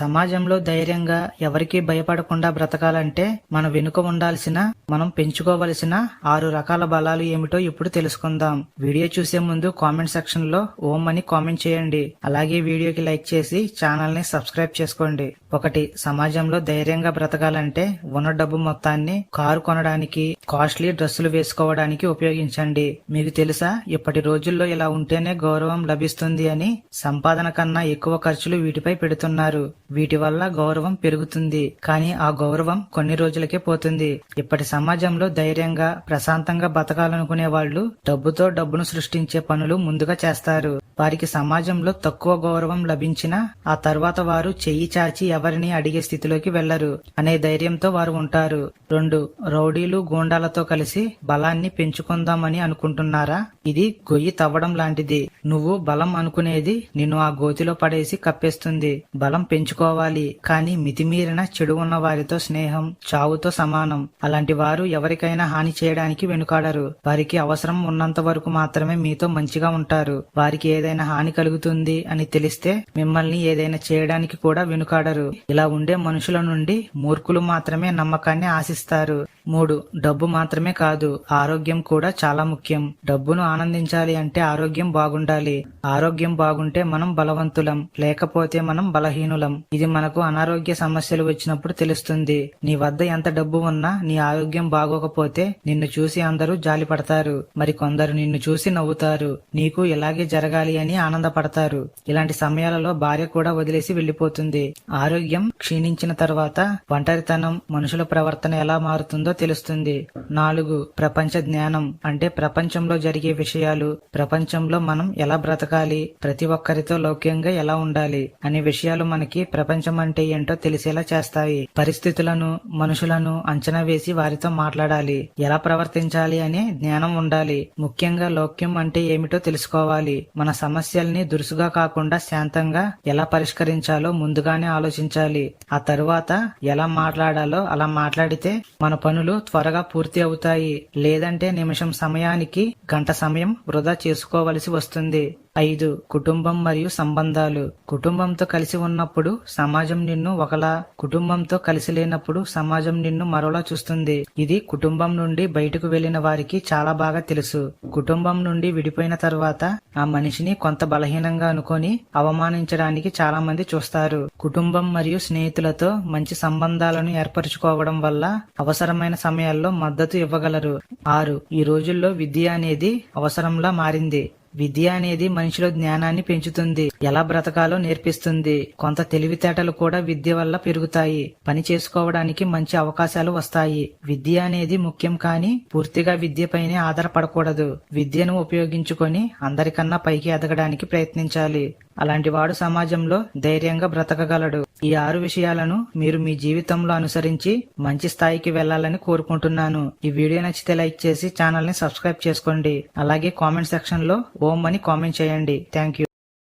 సమాజంలో ధైర్యంగా ఎవరికీ భయపడకుండా బ్రతకాలంటే మన వెనుక ఉండాల్సిన మనం పెంచుకోవలసిన ఆరు రకాల బలాలు ఏమిటో ఇప్పుడు తెలుసుకుందాం. వీడియో చూసే ముందు కామెంట్ సెక్షన్లో ఓం అని కామెంట్ చేయండి. అలాగే వీడియోకి లైక్ చేసి ఛానల్ని సబ్స్క్రైబ్ చేసుకోండి. ఒకటి సమాజంలో ధైర్యంగా బ్రతకాలంటే ఉన్న డబ్బు మొత్తాన్ని కారు కొనడానికి కాస్ట్లీ డ్రెస్సులు వేసుకోవడానికి ఉపయోగించండి. మీకు తెలుసా ఇప్పటి రోజుల్లో ఇలా ఉంటేనే గౌరవం లభిస్తుంది అని సంపాదన కన్నా ఎక్కువ ఖర్చులు వీటిపై పెడుతున్నారు. వీటి వల్ల గౌరవం పెరుగుతుంది. కానీ ఆ గౌరవం కొన్ని రోజులకే పోతుంది. ఇప్పటి సమాజంలో ధైర్యంగా ప్రశాంతంగా బతకాలనుకునే వాళ్ళు డబ్బుతో డబ్బును సృష్టించే పనులు ముందుగా చేస్తారు. వారికి సమాజంలో తక్కువ గౌరవం లభించినా ఆ తర్వాత వారు చెయ్యి చాచి ఎవరిని అడిగే స్థితిలోకి వెళ్ళరు అనే ధైర్యంతో వారు ఉంటారు. రెండు రౌడీలు గూండాలతో కలిసి బలాన్ని పెంచుకుందామని అనుకుంటున్నారా? ఇది గొయ్యి తవ్వడం లాంటిది. నువ్వు బలం అనుకునేది నిన్ను ఆ గోతిలో పడేసి కప్పేస్తుంది. బలం పెంచుకోవాలి. కానీ మితిమీరిన చెడు ఉన్న వారితో స్నేహం చావుతో సమానం. అలాంటి వారు ఎవరికైనా హాని చేయడానికి వెనుకాడరు. వారికి అవసరం ఉన్నంత వరకు మాత్రమే మీతో మంచిగా ఉంటారు. వారికి ఏదైనా హాని కలుగుతుంది అని తెలిస్తే మిమ్మల్ని ఏదైనా చేయడానికి కూడా వెనుకాడరు. ఇలా ఉండే మనుషుల నుండి మూర్ఖులు మాత్రమే నమ్మకాన్ని ఆశిస్తారు. మూడు డబ్బు మాత్రమే కాదు ఆరోగ్యం కూడా చాలా ముఖ్యం. డబ్బును ఆనందించాలి అంటే ఆరోగ్యం బాగుండాలి. ఆరోగ్యం బాగుంటే మనం బలవంతులం లేకపోతే మనం బలహీనులం. ఇది మనకు అనారోగ్య సమస్యలు వచ్చినప్పుడు తెలుస్తుంది. నీ వద్ద ఎంత డబ్బు ఉన్నా నీ ఆరోగ్యం బాగోకపోతే నిన్ను చూసి అందరూ జాలి పడతారు మరి కొందరు నిన్ను చూసి నవ్వుతారు. నీకు ఇలాగే జరగాలి అని ఆనందపడతారు. ఇలాంటి సమయాలలో భార్య కూడా వదిలేసి వెళ్ళిపోతుంది ఆరోగ్యం క్షీణించిన తర్వాత ఒంటరితనం మనుషుల ప్రవర్తన ఎలా మారుతుందో తెలుస్తుంది. నాలుగు ప్రపంచ జ్ఞానం అంటే ప్రపంచంలో జరిగే విషయాలు. ప్రపంచంలో మనం ఎలా బ్రతకాలి? ప్రతి ఒక్కరితో లౌక్యంగా ఎలా ఉండాలి? అనే విషయాలు మనకి ప్రపంచం అంటే ఏంటో తెలిసేలా చేస్తాయి. పరిస్థితులను మనుషులను అంచనా వేసి వారితో మాట్లాడాలి. ఎలా ప్రవర్తించాలి అనే జ్ఞానం ఉండాలి. ముఖ్యంగా లౌక్యం అంటే ఏమిటో తెలుసుకోవాలి. మన సమస్యల్ని దురుసుగా కాకుండా శాంతంగా ఎలా పరిష్కరించాలో ముందుగానే ఆలోచించాలి. ఆ తరువాత ఎలా మాట్లాడాలో అలా మాట్లాడితే మన పనులు త్వరగా పూర్తి అవుతాయి. లేదంటే నిమిషం సమయానికి గంట సమయం వృధా చేసుకోవలసి వస్తుంది. ఐదు కుటుంబం మరియు సంబంధాలు. కుటుంబంతో కలిసి ఉన్నప్పుడు సమాజం నిన్ను ఒకలా కుటుంబంతో కలిసి లేనప్పుడు సమాజం నిన్ను మరోలా చూస్తుంది. ఇది కుటుంబం నుండి బయటకు వెళ్ళిన వారికి చాలా బాగా తెలుసు. కుటుంబం నుండి విడిపోయిన తర్వాత ఆ మనిషిని కొంత బలహీనంగా అనుకొని అవమానించడానికి చాలా మంది చూస్తారు. కుటుంబం మరియు స్నేహితులతో మంచి సంబంధాలను ఏర్పరచుకోవడం వల్ల అవసరమైన సమయాల్లో మద్దతు ఇవ్వగలరు. ఆరు ఈ రోజుల్లో విద్య అనేది అవసరంలా మారింది. విద్య అనేది మనిషిలో జ్ఞానాన్ని పెంచుతుంది. ఎలా బ్రతకాలో నేర్పిస్తుంది. కొంత తెలివితేటలు కూడా విద్య వల్ల పెరుగుతాయి. పని చేసుకోవడానికి మంచి అవకాశాలు వస్తాయి. విద్య అనేది ముఖ్యం కానీ పూర్తిగా విద్యపైనే ఆధారపడకూడదు. విద్యను ఉపయోగించుకొని అందరికన్నా పైకి ఎదగడానికి ప్రయత్నించాలి. అలాంటి వాడు సమాజంలో ధైర్యంగా బ్రతకగలడు. ఈ ఆరు విషయాలను మీరు మీ జీవితంలో అనుసరించి మంచి స్థాయికి వెళ్ళాలని కోరుకుంటున్నాను. ఈ వీడియో నచ్చితే లైక్ చేసి ఛానల్ని సబ్స్క్రైబ్ చేసుకోండి. అలాగే కామెంట్ సెక్షన్లో ఓం అని కామెంట్ చేయండి. Thank you